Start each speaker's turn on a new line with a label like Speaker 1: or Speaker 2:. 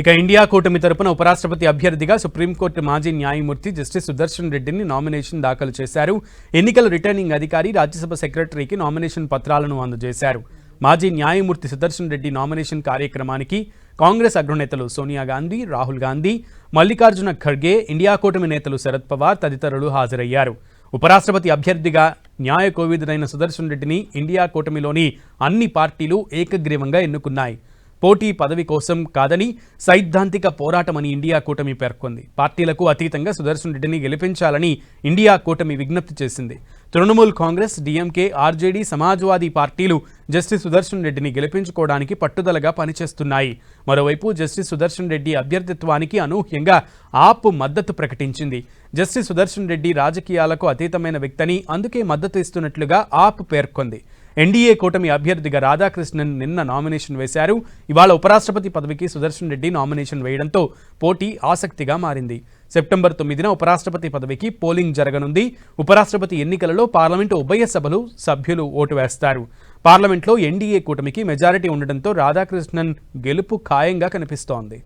Speaker 1: ఇక ఇండియా కూటమి తరపున ఉపరాష్ట్రపతి అభ్యర్థిగా సుప్రీంకోర్టు మాజీ న్యాయమూర్తి జస్టిస్ సుదర్శన్ రెడ్డిని నామినేషన్ దాఖలు చేశారు. ఎన్నికల రిటర్నింగ్ అధికారి రాజ్యసభ సెక్రటరీకి నామినేషన్ పత్రాలను అందజేశారు. మాజీ న్యాయమూర్తి సుదర్శన్ రెడ్డి నామినేషన్ కార్యక్రమానికి కాంగ్రెస్ అగ్రనేతలు సోనియా గాంధీ రాహుల్ గాంధీ మల్లికార్జున ఖర్గే ఇండియా కూటమి నేతలు శరద్ పవార్ తదితరులు హాజరయ్యారు. ఉపరాష్ట్రపతి అభ్యర్థిగా న్యాయ కోవిదుడైన సుదర్శన్ రెడ్డిని ఇండియా కూటమిలోని అన్ని పార్టీలు ఏకగ్రీవంగా ఎన్నుకున్నాయి. పోటీ పదవి కోసం కాదని సైద్ధాంతిక పోరాటమని ఇండియా కూటమి పేర్కొంది. పార్టీలకు అతీతంగా సుదర్శన్ రెడ్డిని గెలిపించాలని ఇండియా కూటమి విజ్ఞప్తి చేసింది. తృణమూల్ కాంగ్రెస్ డిఎంకే ఆర్జేడీ సమాజ్వాదీ పార్టీలు జస్టిస్ సుదర్శన్ రెడ్డిని గెలిపించుకోవడానికి పట్టుదలగా పనిచేస్తున్నాయి. మరోవైపు జస్టిస్ సుదర్శన్ రెడ్డి అభ్యర్థిత్వానికి అనూహ్యంగా ఆప్ మద్దతు ప్రకటించింది. జస్టిస్ సుదర్శన్ రెడ్డి రాజకీయాలకు అతీతమైన వ్యక్తని అందుకే మద్దతు ఇస్తున్నట్లుగా ఆప్ పేర్కొంది. ఎన్డీఏ కూటమి అభ్యర్థిగా రాధాకృష్ణన్ నిన్న నామినేషన్ వేశారు. ఇవాళ ఉపరాష్ట్రపతి పదవికి సుదర్శన్ రెడ్డి నామినేషన్ వేయడంతో పోటీ ఆసక్తిగా మారింది. సెప్టెంబర్ తొమ్మిదిన ఉపరాష్ట్రపతి పదవికి పోలింగ్ జరగనుంది. ఉపరాష్ట్రపతి ఎన్నికలలో పార్లమెంటు ఉభయ సభలు సభ్యులు ఓటు వేస్తారు. పార్లమెంట్లో ఎన్డీఏ కూటమికి మెజారిటీ ఉండడంతో రాధాకృష్ణన్ గెలుపు ఖాయంగా కనిపిస్తోంది.